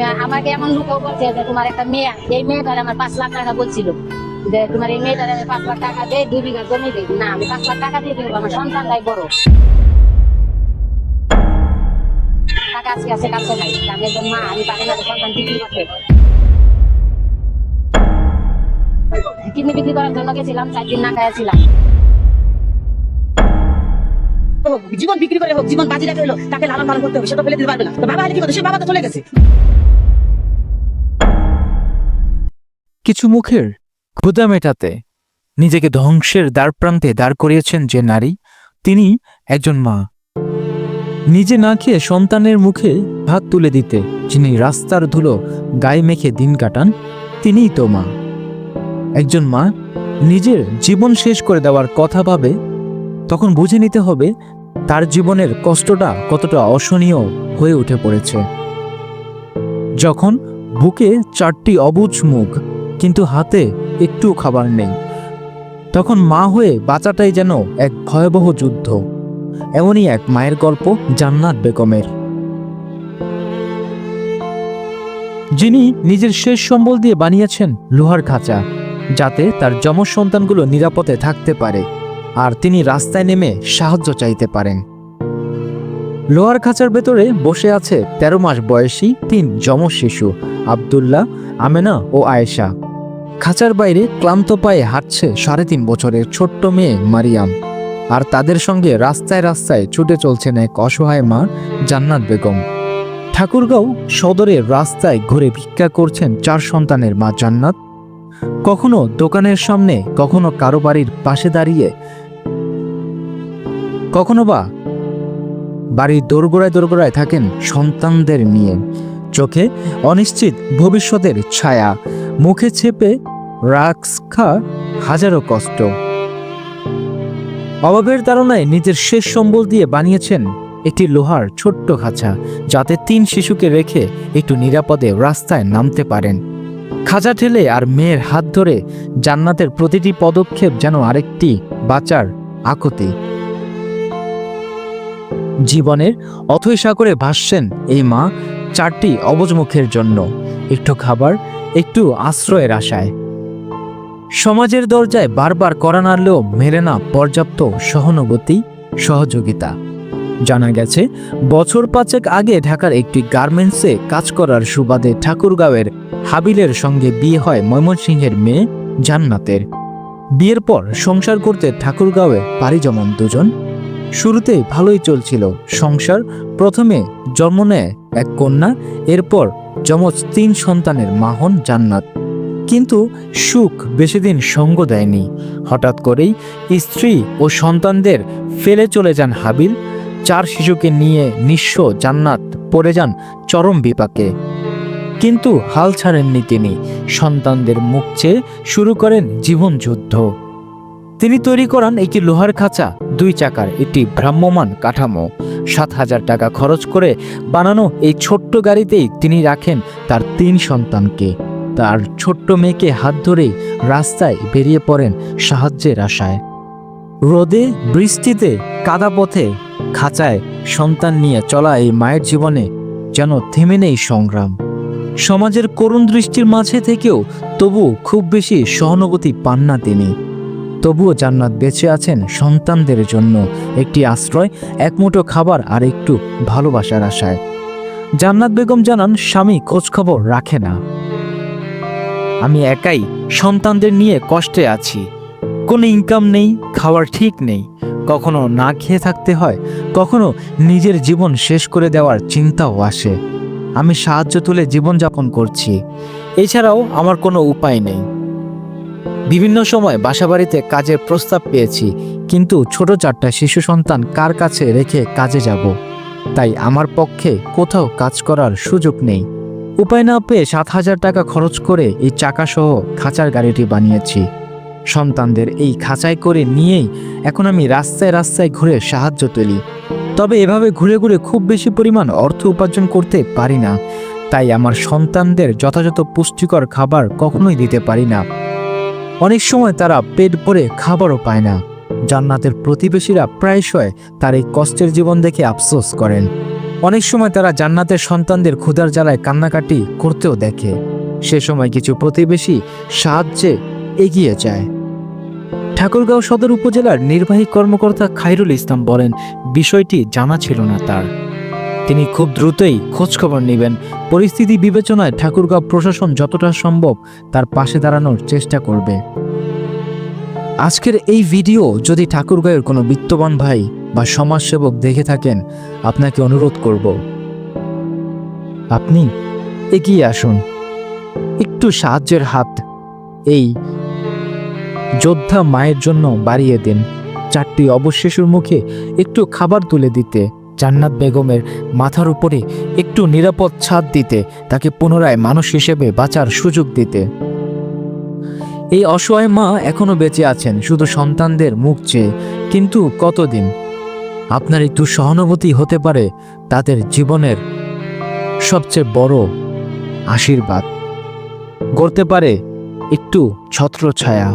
আমি আমাকে এমন লোকও বলছে যে তোমার একটা মেয়ে এই মেয়েটার আমার পাঁচ লাখ টাকা বলছিল। যে তোমার এই মেয়েটার আমি পাঁচ লাখ টাকা দে দুই বিঘা জমি দে না আমি পাঁচ লাখ টাকা দিয়ে দেবো আমার সন্তানটাই বড়। টাকা আজকে আছে কাছে নাই। আমি একজন মা আমি পারি না সন্তান বিক্রি করতে। কিডনি বিক্রি করার জন্য গেছিলাম চার দিন না খাইছিলাম হোক, জীবন বিক্রি করে হোক জীবন বাজি রাখে হলো তাকে লালন পালন করতে হবে সে তো ফেলে দিতে পারবে না। বাবা আগে কি করতো সে বাবা তো চলে গেছে। কিছু মুখের ক্ষুদা মেটাতে নিজেকে ধ্বংসের দ্বারপ্রান্তে দাঁড় করিয়েছেন যে নারী, তিনি একজন মা। নিজে না খেয়ে সন্তানের মুখে ভাত তুলে দিতে যিনি রাস্তার ধুলো গায়ে মেখে দিন কাটান, তিনিই তো মা। একজন মা নিজের জীবন শেষ করে দেওয়ার কথা ভাবে, তখন বুঝে নিতে হবে তার জীবনের কষ্টটা কতটা অসহনীয় হয়ে উঠে পড়েছে। যখন বুকে চারটি অবুজ মুখ কিন্তু হাতে একটু খাবার নেই। তখন মা হয়ে বাঁচাটাই যেন এক ভয়াবহ যুদ্ধ। এমনই এক মায়ের গল্প জান্নাত বেগমের। যিনি নিজের শেষ সম্বল দিয়ে বানিয়েছেন লোহার খাঁচা, যাতে তার যমজ সন্তানগুলো নিরাপদে থাকতে পারে, আর তিনি রাস্তায় নেমে সাহায্য চাইতে পারেন। লোহার খাঁচার ভেতরে বসে আছে তেরো মাস বয়সী তিন যমজ শিশু, আবদুল্লাহ, আমেনা ও আয়েশা। খাঁচার বাইরে ক্লান্ত পায়ে হাঁটছে সাড়ে তিন বছরের ছোট্ট মেয়ে মারিয়াম। আর তাদের সঙ্গে রাস্তায় রাস্তায় ছুটে চলছেন এক অসহায় মা জান্নাত বেগম। ঠাকুরগাঁও সদরের রাস্তায় ঘুরে ভিক্ষা করছেন চার সন্তানের মা জান্নাত। কখনো দোকানের সামনে, কখনো কারও বাড়ির পাশে দাঁড়িয়ে, কখনো বা বাড়ির দোরগোড়ায় দোরগোড়ায় থাকেন সন্তানদের নিয়ে। চোখে অনিশ্চিত ভবিষ্যতের ছায়া, মুখে ছেপে রাখা হাজারো কষ্ট। অভাবের তাড়নায় নিজের শেষ সম্বল দিয়ে বানিয়েছেন একটি লোহার ছোট্ট খাঁচা, যাতে তিন শিশুকে রেখে একটু নিরাপদে রাস্তায় নামতে পারেন। খাঁচা ঠেলে আর মেয়ের হাত ধরে জান্নাতের প্রতিটি পদক্ষেপ যেন আরেকটি বাঁচার আকুতি। জীবনের অথৈ সাগরে ভাসছেন এই মা চারটি অবজমুখের জন্য, একটু খাবার, একটু আশ্রয়ের আশায়। সমাজের দরজায় বারবার করা নাড়লেও মেলে না পর্যাপ্ত সহানুভূতি, সহযোগিতা। জানা গেছে, বছর পাঁচেক আগে ঢাকার একটি গার্মেন্টসে কাজ করার সুবাদে ঠাকুরগাঁওয়ের হাবিলের সঙ্গে বিয়ে হয় ময়মনসিংহের মেয়ে জান্নাতের। বিয়ের পর সংসার করতে ঠাকুরগাঁওয়ে পাড়ি জমান দুজন। শুরুতে ভালোই চলছিল সংসার, প্রথমে জন্ম নেয় এক কন্যা, এরপর যমজ তিন সন্তানের মাহন জান্নাত। কিন্তু সুখ বেশিদিন সঙ্গ দেয়নি। হঠাৎ করেই স্ত্রী ও সন্তানদের ফেলে চলে যান হাবিল। চার শিশুকে নিয়ে নিঃস্ব জান্নাত পড়ে যান চরম বিপাকে। কিন্তু হাল ছাড়েননি তিনি। সন্তানদের মুখ চেয়ে শুরু করেন জীবন যুদ্ধ। তিনি তৈরি করান একটি লোহার খাঁচা, দুই চাকার একটি ভ্রাম্যমান কাঠামো। সাত হাজার টাকা খরচ করে বানানো এই ছোট্ট গাড়িতেই তিনি রাখেন তার তিন সন্তানকে। তার ছোট্ট মেয়েকে হাত ধরেই রাস্তায় বেরিয়ে পড়েন সাহায্যের আশায়। রোদে বৃষ্টিতে কাদা পথে খাঁচায় সন্তান নিয়ে চলা এই মায়ের জীবনে যেন থেমে নেই সংগ্রাম। সমাজের করুণ দৃষ্টির মাঝে থেকেও তবু খুব বেশি সহানুভূতি পান না তিনি। তবুও জান্নাত বেঁচে আছেন সন্তানদের জন্য একটি আশ্রয়, এক মুঠো খাবার আর একটু ভালোবাসার আশায়। জান্নাত বেগম জানান, স্বামী খোঁজখবর রাখে না। আমি একাই সন্তানদের নিয়ে কষ্টে আছি। কোনো ইনকাম নেই, খাওয়ার ঠিক নেই। কখনো না খেয়ে থাকতে হয়, কখনো নিজের জীবন শেষ করে দেওয়ার চিন্তাও আসে। আমি সাহায্য তুলে জীবনযাপন করছি। এছাড়াও আমার কোনো উপায় নেই। বিভিন্ন সময় বাসাবাড়িতে কাজের প্রস্তাব পেয়েছি, কিন্তু ছোট চারটা শিশু সন্তান কার কাছে রেখে কাজে যাব? তাই আমার পক্ষে কোথাও কাজ করার সুযোগ নেই। উপায় না পেয়ে সাত হাজার টাকা খরচ করে এই চাকাসহ খাঁচার গাড়িটি বানিয়েছি। সন্তানদের এই খাঁচায় করে নিয়েই এখন আমি রাস্তায় রাস্তায় ঘুরে সাহায্য তুলি। তবে এভাবে ঘুরে ঘুরে খুব বেশি পরিমাণ অর্থ উপার্জন করতে পারি না। তাই আমার সন্তানদের যথাযথ পুষ্টিকর খাবার কখনোই দিতে পারি না। অনেক সময় তারা পেট ভরে খাবারও পায় না। জান্নাতের প্রতিবেশীরা প্রায়শই তার এই কষ্টের জীবন দেখে আফসোস করেন। অনেক সময় তারা জান্নাতের সন্তানদের ক্ষুধার জ্বালায় কান্নাকাটি করতেও দেখে। সে সময় কিছু প্রতিবেশী সাহায্যে এগিয়ে যায়। ঠাকুরগাঁও সদর উপজেলার নির্বাহী কর্মকর্তা খাইরুল ইসলাম বলেন, বিষয়টি জানা ছিল না তার। তিনি খুব দ্রুতই খোঁজখবর নেবেন। পরিস্থিতি বিবেচনায় ঠাকুরগাঁও প্রশাসন যতটা সম্ভব তার পাশে দাঁড়ানোর চেষ্টা করবে। আজকের এই ভিডিও যদি ঠাকুরগাঁয়ের কোনো বিত্তবান ভাই বা সমাজসেবক দেখে থাকেন, আপনাকে অনুরোধ করব। আপনি এগিয়ে আসুন। একটু সাহায্যের হাত এই যোদ্ধা মায়ের জন্য বাড়িয়ে দিন। চারটি অবশেষের মুখে একটু খাবার তুলে দিতে, জান্নাত বেগমের মাথার উপরে একটু নিরাপদ ছাদ দিতে, তাকে পুনরায় মানুষ হিসেবে বাঁচার সুযোগ দিতে। এই অসহায় মা এখনও বেঁচে আছেন, শুধু সন্তানদের মুখ চেয়ে। কিন্তু কতদিন? আপনার একটু সহানুভূতি হতে পারে, তাদের জীবনের সবচেয়ে বড় আশীর্বাদ। গড়তে পারে একটু ছত্রছায়া।